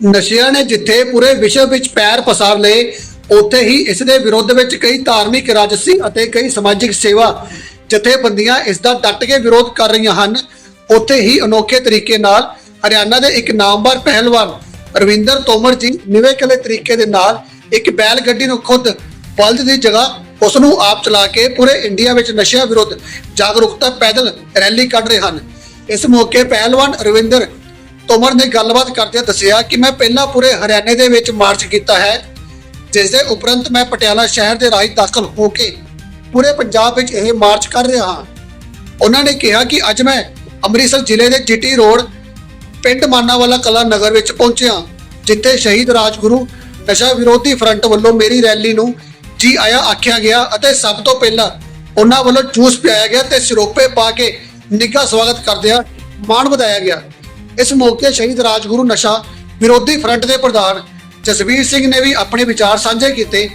ਨਸ਼ਿਆਂ ਨੇ ਜਿੱਥੇ ਪੂਰੇ ਵਿਸ਼ਵ ਵਿੱਚ ਪੈਰ ਪਸਾਰ ਲਏ, ਉੱਥੇ ਹੀ ਇਸ ਦੇ ਵਿਰੋਧ ਵਿੱਚ ਕਈ ਧਾਰਮਿਕ, ਰਾਜਸੀ ਅਤੇ ਕਈ ਸਮਾਜਿਕ ਸੇਵਾ ਜਥੇਬੰਦੀਆਂ ਇਸ ਦਾ ਡਟ ਕੇ ਵਿਰੋਧ ਕਰ ਰਹੀਆਂ ਹਨ। ਉੱਥੇ ਹੀ ਅਨੋਖੇ ਤਰੀਕੇ ਨਾਲ ਹਰਿਆਣਾ ਦੇ ਇੱਕ ਨਾਮਵਰ ਪਹਿਲਵਾਨ ਰਵਿੰਦਰ ਤੋਮਰ ਜੀ ਨਿਵੇਕਲੇ ਤਰੀਕੇ ਦੇ ਨਾਲ ਇੱਕ ਬੈਲ ਗੱਡੀ ਨੂੰ ਖੁਦ ਬਲਦ ਦੀ ਜਗ੍ਹਾ ਉਸ ਨੂੰ ਆਪ ਚਲਾ ਕੇ ਪੂਰੇ ਇੰਡੀਆ ਵਿੱਚ ਨਸ਼ਿਆਂ ਵਿਰੁੱਧ ਜਾਗਰੂਕਤਾ ਪੈਦਲ ਰੈਲੀ ਕੱਢ ਰਹੇ ਹਨ। ਇਸ ਮੌਕੇ ਪਹਿਲਵਾਨ ਰਵਿੰਦਰ ਤੋਮਰ ਨੇ ਗੱਲਬਾਤ ਕਰਦਿਆਂ ਦੱਸਿਆ ਕਿ ਮੈਂ ਪਹਿਲਾਂ ਪੂਰੇ ਹਰਿਆਣੇ ਦੇ ਵਿੱਚ ਮਾਰਚ ਕੀਤਾ ਹੈ ਜਿਸ ਦੇ ਉਪਰੰਤ ਮੈਂ ਪਟਿਆਲਾ ਸ਼ਹਿਰ ਦੇ ਰਾਹੀਂ ਦਾਖਲ ਹੋ ਕੇ ਪੂਰੇ ਪੰਜਾਬ ਵਿੱਚ ਇਹ ਮਾਰਚ ਕਰ ਰਿਹਾ ਹਾਂ। ਉਹਨਾਂ ਨੇ ਕਿਹਾ ਕਿ ਅੱਜ ਮੈਂ ਅੰਮ੍ਰਿਤਸਰ ਜ਼ਿਲ੍ਹੇ ਦੇ ਜੀਟੀ ਰੋਡ, ਪਿੰਡ ਮਾਨਾਵਾਲਾ ਕਲਾ ਨਗਰ ਵਿੱਚ ਪਹੁੰਚਿਆ, ਜਿੱਥੇ ਸ਼ਹੀਦ ਰਾਜਗੁਰੂ ਨਸ਼ਾ ਵਿਰੋਧੀ ਫਰੰਟ ਵੱਲੋਂ ਮੇਰੀ ਰੈਲੀ ਨੂੰ ਜੀ ਆਇਆ ਆਖਿਆ ਗਿਆ ਅਤੇ ਸਭ ਤੋਂ ਪਹਿਲਾਂ ਉਹਨਾਂ ਵੱਲੋਂ ਜੂਸ ਪਿਆਇਆ ਗਿਆ ਤੇ ਸਿਰੋਪੇ ਪਾ ਕੇ ਨਿੱਘਾ ਸਵਾਗਤ ਕਰਦਿਆਂ ਮਾਣ ਵਧਾਇਆ ਗਿਆ। ਇਸ ਮੌਕੇ ਸ਼ਹੀਦ ਰਾਜਗੁਰੂ ਨਸ਼ਾ ਵਿਰੋਧੀ ਫਰੰਟ ਦੇ ਪ੍ਰਧਾਨ ਜਸਵੀਰ ਸਿੰਘ ਨੇ ਵੀ ਆਪਣੇ ਵਿਚਾਰ ਸਾਂਝੇ ਕੀਤੇ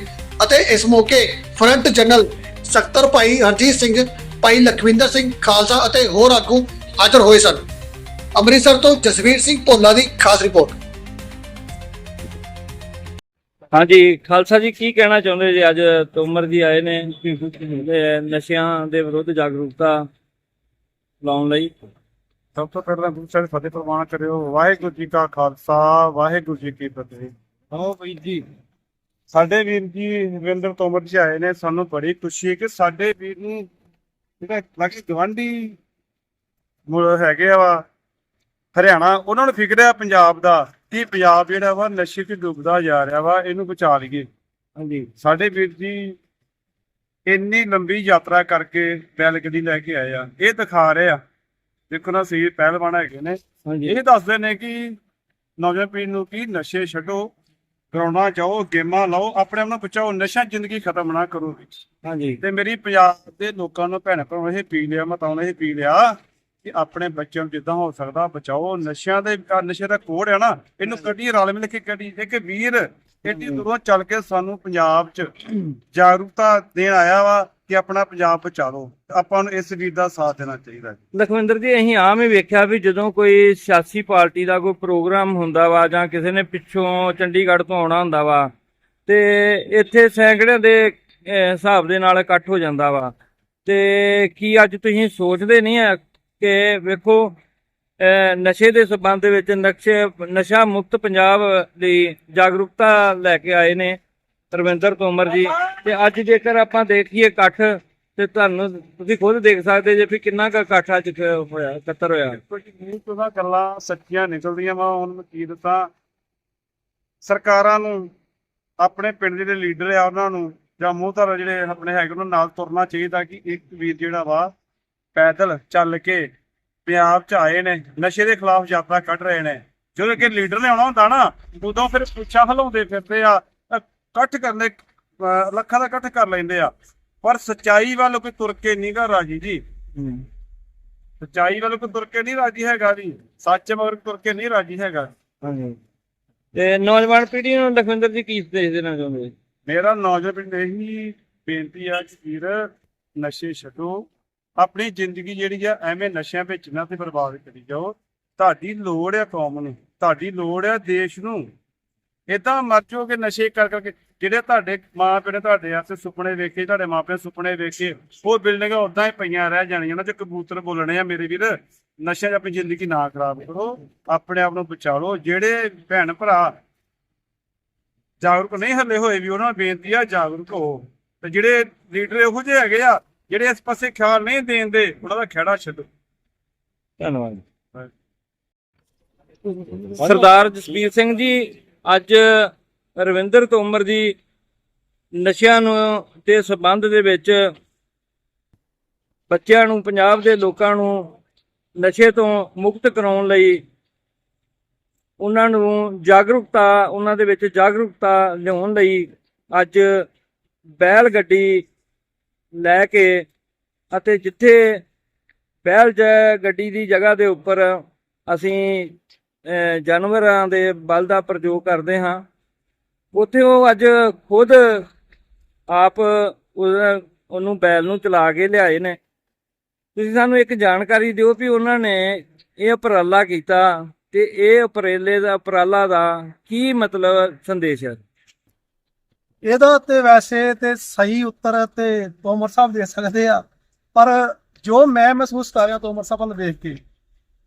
ਅਤੇ ਇਸ ਮੌਕੇ ਫਰੰਟ ਜਨਰਲ ਸਖਤਰ ਭਾਈ ਹਰਜੀਤ ਸਿੰਘ, ਭਾਈ ਲਖਵਿੰਦਰ ਸਿੰਘ ਖਾਲਸਾ ਅਤੇ ਹੋਰ ਆਗੂ ਹਾਜ਼ਰ ਹੋਏ ਸਨ। ਅੰਮ੍ਰਿਤਸਰ ਤੋਂ ਜਸਵੀਰ ਸਿੰਘ ਭੋਲਾ ਦੀ ਖਾਸ ਰਿਪੋਰਟ। ਹਾਂਜੀ, ਖਾਲਸਾ ਜੀ ਕੀ ਕਹਿਣਾ ਚਾਹੁੰਦੇ ਜੀ ਅੱਜ ਤੋਮਰ ਜੀ ਆਏ ਨੇ? ਨਸ਼ਿਆਂ ਦੇ ਵਿਰੁੱਧ ਜਾਗਰੂਕਤਾ ਲਾਉਣ ਲਈ। ਸਭ ਤੋਂ ਪਹਿਲਾਂ ਗੁਰੂ ਸਾਹਿਬ ਫਤਿਹ ਪ੍ਰਵਾਨ ਕਰਿਓ। ਵਾਹਿਗੁਰੂ ਜੀ ਕਾ ਖਾਲਸਾ ਵਾਹਿਗੁਰੂ ਜੀ ਕੀ ਫਤਿਹ। ਆਓ ਬਈ ਜੀ ਸਾਡੇ ਵੀਰ ਜੀ ਰਵਿੰਦਰ ਤੋਮਰ ਜੀ ਆਏ ਨੇ ਸਾਨੂੰ ਬੜੀ ਖੁਸ਼ੀ ਹੈ ਕਿ ਸਾਡੇ ਵੀਰ ਨੂੰ ਜਿਹੜਾ ਲਾਗੇ ਗਵਾਂਢੀ ਮੁਲ ਹੈਗੇ ਆ ਵਾ ਹਰਿਆਣਾ ਉਹਨਾਂ ਨੂੰ ਫਿਕਰ ਆ ਪੰਜਾਬ ਦਾ ਕਿ ਪੰਜਾਬ ਜਿਹੜਾ ਵਾ ਨਸ਼ੇ 'ਚ ਡੁੱਬਦਾ ਜਾ ਰਿਹਾ ਵਾ ਇਹਨੂੰ ਬਚਾ ਲਈਏ। ਹਾਂਜੀ। ਸਾਡੇ ਵੀਰ ਜੀ ਇੰਨੀ ਲੰਬੀ ਯਾਤਰਾ ਕਰਕੇ ਬੈਲ ਗੱਡੀ ਲੈ ਕੇ ਆਏ ਆ ਇਹ ਦਿਖਾ ਰਹੇ ਆ ਦੇਖੋ ਨਾ ਸੀ ਪਹਿਲਵਾਨ ਹੈਗੇ ਨੇ। ਇਹ ਦੱਸਦੇ ਨੇ ਕਿ ਨੌਜਵਾਨ ਪੀੜ੍ਹੀ ਨੂੰ ਕਿ ਨਸ਼ੇ ਛੱਡੋ ਗਰਾਉਂਡਾਂ ਜਾਓ ਗੇਮਾਂ ਲਾਓ ਆਪਣੇ ਆਪ ਨੂੰ ਬਚਾਓ ਨਸ਼ਾ ਜ਼ਿੰਦਗੀ ਖਤਮ ਨਾ ਕਰੋ। ਹਾਂਜੀ। ਤੇ ਮੇਰੀ ਪੰਜਾਬ ਦੇ ਲੋਕਾਂ ਨੂੰ ਭੈਣ ਭਰਾਵਾਂ ਇਹ ਪੀ ਲਿਆ ਮੈਂ ਤਾਂ ਇਹ ਪੀ ਲਿਆ ਕਿ ਆਪਣੇ ਬੱਚਿਆਂ ਨੂੰ ਜਿੱਦਾਂ ਹੋ ਸਕਦਾ ਬਚਾਓ। ਨਸ਼ਿਆਂ ਦੇ ਨਸ਼ੇ ਦਾ ਕੋੜ ਹੈ ਨਾ ਇਹਨੂੰ ਕੱਢੀ ਰਲ ਮਿਲ ਕੇ ਕੱਢੀ। ਇੱਕ ਵੀਰ ਏਡੀ ਦੂਰੋਂ ਚੱਲ ਕੇ ਸਾਨੂੰ ਪੰਜਾਬ 'ਚ ਜਾਗਰੂਕਤਾ ਦੇਣ ਆਇਆ ਵਾ। ਕਿ ਆਪਣਾ ਪੰਜਾਬ ਬਚਾ ਆਪਾਂ ਨੂੰ ਇਸ ਚੀਜ਼ ਦਾ ਸਾਥ ਦੇਣਾ ਚਾਹੀਦਾ ਜੀ ਲਖਵਿੰਦਰ ਜੀ, ਅਸੀਂ ਆਮ ਹੀ ਵੇਖਿਆ ਵੀ ਜਦੋਂ ਕੋਈ ਸਿਆਸੀ ਪਾਰਟੀ ਦਾ ਕੋਈ ਪ੍ਰੋਗਰਾਮ ਹੁੰਦਾ ਵਾ ਜਾਂ ਕਿਸੇ ਨੇ ਪਿੱਛੋਂ ਚੰਡੀਗੜ੍ਹ ਤੋਂ ਆਉਣਾ ਹੁੰਦਾ ਵਾ ਤੇ ਇੱਥੇ ਸੈਂਕੜਿਆਂ ਦੇ ਹਿਸਾਬ ਦੇ ਨਾਲ ਇਕੱਠ ਹੋ ਜਾਂਦਾ ਵਾ। ਤੇ ਕੀ ਅੱਜ ਤੁਸੀਂ ਸੋਚਦੇ ਨਹੀਂ ਆ ਕਿ ਵੇਖੋ ਨਸ਼ੇ ਦੇ ਸਬੰਧ ਵਿੱਚ ਨਕਸ਼ੇ, ਨਸ਼ਾ ਮੁਕਤ ਪੰਜਾਬ ਲਈ ਜਾਗਰੂਕਤਾ ਲੈ ਕੇ ਆਏ ਨੇ। ਰਵਿੰਦਰ ਤੋਮਰ ਜੀ, ਤੇ ਅੱਜ ਜੇਕਰ ਆਪਾਂ ਦੇਖੀਏ ਇਕੱਠ, ਤੇ ਤੁਹਾਨੂੰ ਤੁਸੀਂ ਖੁਦ ਦੇਖ ਸਕਦੇ ਜੇ ਵੀ ਕਿੰਨਾ ਕੁ ਇਕੱਠ ਅੱਜ ਹੋਇਆ, ਇਕੱਤਰ ਹੋਇਆ। ਕੁਝ ਮੂੰਹ ਤੋਂ ਗੱਲਾਂ ਸੱਚੀਆਂ ਨਿਕਲਦੀਆਂ ਵਾ, ਹੁਣ ਮੈਂ ਕੀ ਦੱਸਾਂ। ਸਰਕਾਰਾਂ ਨੂੰ, ਆਪਣੇ ਪਿੰਡ ਜਿਹੜੇ ਲੀਡਰ ਆ ਉਹਨਾਂ ਨੂੰ, ਜਾਂ ਮੂਹਧਾਰ ਜਿਹੜੇ ਆਪਣੇ ਹੈਗੇ, ਉਹਨਾਂ ਨਾਲ ਤੁਰਨਾ ਚਾਹੀਦਾ ਕਿ ਇੱਕ ਵੀਰ ਜਿਹੜਾ ਵਾ, ਪੈਦਲ ਚੱਲ ਕੇ ਪੰਜਾਬ 'ਚ ਆਏ ਨੇ, ਨਸ਼ੇ ਦੇ ਖਿਲਾਫ ਯਾਤਰਾ ਕੱਢ ਰਹੇ ਨੇ। ਜਦੋਂ ਕਿ ਲੀਡਰ ਨੇ ਆਉਣਾ ਹੁੰਦਾ ਨਾ, ਉਦੋਂ ਫਿਰ ਪੁੱਛਾਂ ਹਲਾਉਂਦੇ ਫਿਰਦੇ ਆ ਇਕੱਠ ਕਰਨੇ ਲੱਖਾਂ ਦਾ ਇਕੱਠ ਕਰ ਲੈਂਦੇ ਆ। ਪਰ ਸਚਾਈ ਵੱਲ ਕੋਈ ਤੁਰ ਕੇ ਨਹੀਂਗਾ ਰਾਜੀ ਜੀ। ਸੱਚਾਈ ਵੱਲ ਕੋਈ ਤੁਰ ਕੇ ਨਹੀਂ ਰਾਜੀ ਹੈਗਾ ਜੀ। ਸੱਚ ਮਗਰ ਤੁਰ ਕੇ ਨਹੀਂ ਰਾਜੀ ਹੈਗਾ। ਹਾਂਜੀ। ਤੇ ਨੌਜਵਾਨ ਪੀੜ੍ਹੀ ਨੂੰ ਲਖਵਿੰਦਰ ਜੀ ਕੀ ਸੰਦੇਸ਼ ਦੇਣਾ ਚਾਹੁੰਦੇ? ਮੇਰਾ ਨੌਜਵਾਨ ਪਿੰਡ ਇਹੀ ਬੇਨਤੀ ਆ ਕਿ ਵੀਰ ਨਸ਼ੇ ਛੱਡੋ। ਆਪਣੀ ਜ਼ਿੰਦਗੀ ਜਿਹੜੀ ਆ ਐਵੇਂ ਨਸ਼ਿਆਂ ਵਿੱਚ ਨਾ ਤੇ ਬਰਬਾਦ ਕਰੀ ਜਾਓ। ਤੁਹਾਡੀ ਲੋੜ ਆ ਕੌਮ ਨੂੰ ਤੁਹਾਡੀ ਲੋੜ ਆ ਦੇਸ਼ ਨੂੰ। ਇਦਾਂ ਮਰ ਜਾਓਗੇ ਨਸ਼ੇ ਕਰ ਕਰਕੇ ਜਿਹੜੇ ਤੁਹਾਡੇ ਮਾਂ ਪਿਓ ਨੇ ਤੁਹਾਡੇ ਵਾਸਤੇ ਸੁਪਨੇ ਵੇਖੇ ਤੁਹਾਡੇ ਮਾਪਿਆਂ ਸੁਪਨੇ ਵੇਖੇ ਉਹ ਬਿਲਡਿੰਗਾਂ ਉਦਾਂ ਹੀ ਪਈਆਂ ਰਹਿ ਜਾਣੀਆਂ ਉਹਨਾਂ 'ਚ ਕਬੂਤਰ ਬੋਲਣੇ ਆ ਮੇਰੇ ਵੀਰ ਨਸ਼ਿਆਂ 'ਚ ਆਪਣੀ ਜ਼ਿੰਦਗੀ ਨਾ ਖਰਾਬ ਕਰੋ ਆਪਣੇ ਆਪ ਨੂੰ ਬਚਾ ਲਓ ਜਿਹੜੇ ਭੈਣ ਭਰਾ ਜਾਗਰੂਕ ਨਹੀਂ ਹੱਲੇ ਹੋਏ ਵੀ ਉਹਨਾਂ ਨੂੰ ਬੇਨਤੀ ਆ ਜਾਗਰੂਕ ਹੋ ਤੇ ਜਿਹੜੇ ਲੀਡਰ ਇਹੋ ਜਿਹੇ ਹੈਗੇ ਆ ਜਿਹੜੇ ਇਸ ਪਾਸੇ ਖਿਆਲ ਨਹੀਂ ਦੇਂਦੇ ਉਹਨਾਂ ਦਾ ਖਹਿੜਾ ਛੱਡੋ। ਧੰਨਵਾਦ। ਸਰਦਾਰ ਜਸਵੀਰ ਸਿੰਘ ਜੀ ਅੱਜ ਰਵਿੰਦਰ ਤੋਮਰ ਜੀ ਨਸ਼ਿਆਂ ਨੂੰ ਦੇ ਸਬੰਧ ਦੇ ਵਿੱਚ ਬੱਚਿਆਂ ਨੂੰ, ਪੰਜਾਬ ਦੇ ਲੋਕਾਂ ਨੂੰ ਨਸ਼ੇ ਤੋਂ ਮੁਕਤ ਕਰਾਉਣ ਲਈ ਉਹਨਾਂ ਨੂੰ ਜਾਗਰੂਕਤਾ, ਉਹਨਾਂ ਦੇ ਵਿੱਚ ਜਾਗਰੂਕਤਾ ਲਿਆਉਣ ਲਈ ਅੱਜ ਬੈਲ ਗੱਡੀ ਲੈ ਕੇ ਅਤੇ ਜਿੱਥੇ ਬੈਲ ਜ- ਗੱਡੀ ਦੀ ਜਗ੍ਹਾ ਦੇ ਉੱਪਰ ਅਸੀਂ ਜਾਨਵਰਾਂ ਦੇ ਬਲ ਦਾ ਪ੍ਰਯੋਗ ਕਰਦੇ ਹਾਂ। ਉੱਥੇ ਉਹ ਅੱਜ ਖੁਦ ਆਪ ਉਹਨੂੰ ਬੈਲ ਨੂੰ ਚਲਾ ਕੇ ਲਿਆਏ ਨੇ। ਤੁਸੀਂ ਸਾਨੂੰ ਇੱਕ ਜਾਣਕਾਰੀ ਦਿਓ ਵੀ ਉਹਨਾਂ ਨੇ ਇਹ ਉਪਰਾਲਾ ਕੀਤਾ ਤੇ ਇਹ ਉਪਰੇਲੇ ਦਾ, ਉਪਰਾਲਾ ਦਾ ਕੀ ਮਤਲਬ ਸੰਦੇਸ਼ ਹੈ? ਇਹਦਾ ਤੇ ਵੈਸੇ ਤੇ ਸਹੀ ਉੱਤਰ ਤੇ ਤੋਮਰ ਸਾਹਿਬ ਦੇ ਸਕਦੇ ਆ, ਪਰ ਜੋ ਮੈਂ ਮਹਿਸੂਸ ਕਰ ਰਿਹਾ ਤੋਮਰ ਸਾਹਿਬ ਵੱਲ ਵੇਖ ਕੇ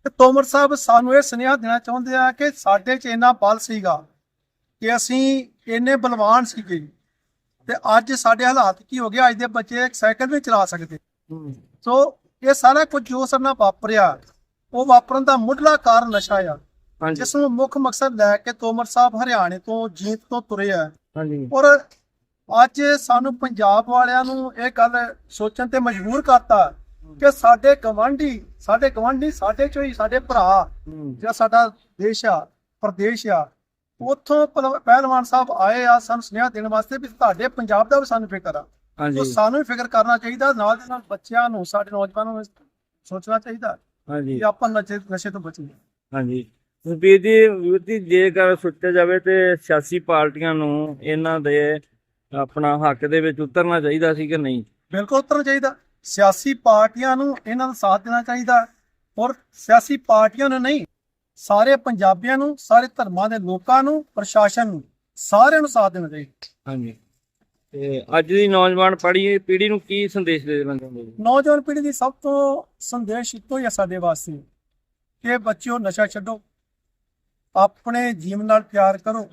ਤੇ ਤੋਮਰ ਸਾਹਿਬ ਸਾਨੂੰ ਇਹ ਸੁਨੇਹਾ ਦੇਣਾ ਚਾਹੁੰਦੇ ਆ ਕਿ ਸਾਡੇ 'ਚ ਇੰਨਾ ਬਲ ਸੀਗਾ ਕਿ ਅਸੀਂ ਇੰਨੇ ਬਲਵਾਨ ਸੀਗੇ ਤੇ ਅੱਜ ਸਾਡੇ ਹਾਲਾਤ ਕੀ ਹੋ ਗਏ ਅੱਜ ਦੇ ਬੱਚੇ ਇੱਕ ਸਾਈਕਲ ਵੀ ਚਲਾ ਸਕਦੇ। ਸੋ ਇਹ ਸਾਰਾ ਕੁਝ ਜੋ ਸਾਡੇ ਨਾਲ ਵਾਪਰਿਆ ਉਹ ਵਾਪਰਨ ਦਾ ਮੁੱਢਲਾ ਕਾਰਨ ਨਸ਼ਾ ਆ ਜਿਸ ਨੂੰ ਮੁੱਖ ਮਕਸਦ ਲੈ ਕੇ ਤੋਮਰ ਸਾਹਿਬ ਹਰਿਆਣੇ ਤੋਂ ਜੀਤ ਤੋਂ ਤੁਰੇ ਆ। ਔਰ ਅੱਜ ਸਾਨੂੰ ਪੰਜਾਬ ਵਾਲਿਆਂ ਨੂੰ ਇਹ ਗੱਲ ਸੋਚਣ ਤੇ ਮਜਬੂਰ ਕਰਤਾ ਕਿ ਸਾਡੇ ਗਵਾਂਢੀ ਸਾਡੇ ਗਵਾਂਢੀ ਸਾਡੇ ਚੋਂ ਹੀ ਸਾਡੇ ਭਰਾ ਜਿਹੜਾ ਸਾਡਾ ਦੇਸ਼ ਆ ਪ੍ਰਦੇਸ਼ ਆ ਉੱਥੋਂ ਪਹਿਲ- ਪਹਿਲਵਾਨ ਸਾਹਿਬ ਆਏ ਆ ਸਾਨੂੰ ਸੁਨੇਹਾ ਦੇਣ ਵਾਸਤੇ ਵੀ ਤੁਹਾਡੇ ਪੰਜਾਬ ਦਾ ਵੀ ਸਾਨੂੰ ਫਿਕਰ ਆ। ਹਾਂਜੀ। ਸਾਨੂੰ ਵੀ ਫਿਕਰ ਕਰਨਾ ਚਾਹੀਦਾ ਨਾਲ ਦੇ ਨਾਲ ਬੱਚਿਆਂ ਨੂੰ ਸਾਡੇ ਨੌਜਵਾਨਾਂ ਨੂੰ ਸੋਚਣਾ ਚਾਹੀਦਾ ਹਾਂਜੀ। ਕਿ ਆਪਾਂ ਨਸ਼ੇ ਨਸ਼ੇ ਤੋਂ ਬਚੀਏ। ਹਾਂਜੀ। ਵੀਰ ਜੀ ਵੀਰ ਜੀ ਜੇਕਰ ਸੋਚਿਆ ਜਾਵੇ ਤੇ ਸਿਆਸੀ ਪਾਰਟੀਆਂ ਨੂੰ ਇਹਨਾਂ ਦੇ ਆਪਣਾ ਹੱਕ ਦੇ ਵਿੱਚ ਉਤਰਨਾ ਚਾਹੀਦਾ ਸੀ ਕਿ ਨਹੀਂ? ਬਿਲਕੁਲ ਉਤਰਨਾ ਚਾਹੀਦਾ। ਸਿਆਸੀ ਪਾਰਟੀਆਂ ਨੂੰ ਇਹਨਾਂ ਦਾ ਸਾਥ ਦੇਣਾ ਚਾਹੀਦਾ ਔਰ ਸਿਆਸੀ ਪਾਰਟੀਆਂ ਨੂੰ ਨਹੀਂ ਸਾਰੇ ਪੰਜਾਬੀਆਂ ਨੂੰ ਸਾਰੇ ਧਰਮਾਂ ਦੇ ਲੋਕਾਂ ਨੂੰ ਪ੍ਰਸ਼ਾਸਨ ਨੂੰ ਸਾਰਿਆਂ ਨੂੰ ਸਾਥ ਦੇਣਾ ਚਾਹੀਦਾ। ਹਾਂਜੀ। ਤੇ ਅੱਜ ਦੀ ਨੌਜਵਾਨ ਪੜ੍ਹੀ ਪੀੜ੍ਹੀ ਨੂੰ ਕੀ ਸੰਦੇਸ਼ ਦੇਣਾ ਚਾਹੁੰਦੇ ਜੀ ਨੌਜਵਾਨ ਪੀੜ੍ਹੀ ਦੀ ਸਭ ਤੋਂ ਸੰਦੇਸ਼ ਇੱਕੋ ਹੀ ਹੈ ਸਾਡੇ ਵਾਸਤੇ ਕਿ ਬੱਚਿਓ ਨਸ਼ਾ ਛੱਡੋ ਆਪਣੇ ਜੀਵਨ ਨਾਲ ਪਿਆਰ ਕਰੋ।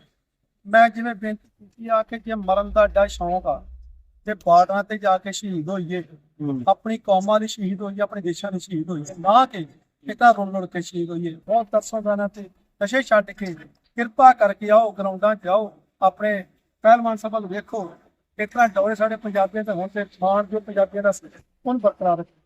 ਮੈਂ ਜਿਵੇਂ ਬੇਨਤੀ ਕੀਤੀ ਆ ਕਿ ਜੇ ਮਰਨ ਦਾ ਡਾ ਸ਼ੌਂਕ ਆ ਤੇ ਬਾਰਡਰਾਂ ਤੇ ਜਾ ਕੇ ਸ਼ਹੀਦ ਹੋਈਏ। ਆਪਣੀ ਕੌਮਾਂ ਲਈ ਸ਼ਹੀਦ ਹੋਈਏ ਆਪਣੇ ਦੇਸ਼ਾਂ ਲਈ ਸ਼ਹੀਦ ਹੋਈਏ। ਨਾ ਕਿ ਕਿਤਾ ਰੁੱਲ ਰੁੱਲ ਕੇ ਸ਼ਹੀਦ ਹੋਈਏ। ਬਹੁਤ ਤਰਸੋਂ ਗਾਣਾ ਤੇ ਨਸ਼ੇ ਛੱਡ ਕੇ ਕਿਰਪਾ ਕਰਕੇ ਆਓ ਗਰਾਊਂਡਾਂ 'ਚ ਆਓ ਆਪਣੇ ਪਹਿਲਵਾਨ ਸਭਾ ਨੂੰ ਵੇਖੋ। ਤਰ੍ਹਾਂ ਡੋਰੇ ਸਾਡੇ ਪੰਜਾਬੀਆਂ ਤੇ ਹੁਣ ਤੇ ਮਾਣ ਜੋ ਪੰਜਾਬੀਆਂ ਦਾ ਉਹਨੂੰ ਬਰਕਰਾਰ ਰੱਖੋ।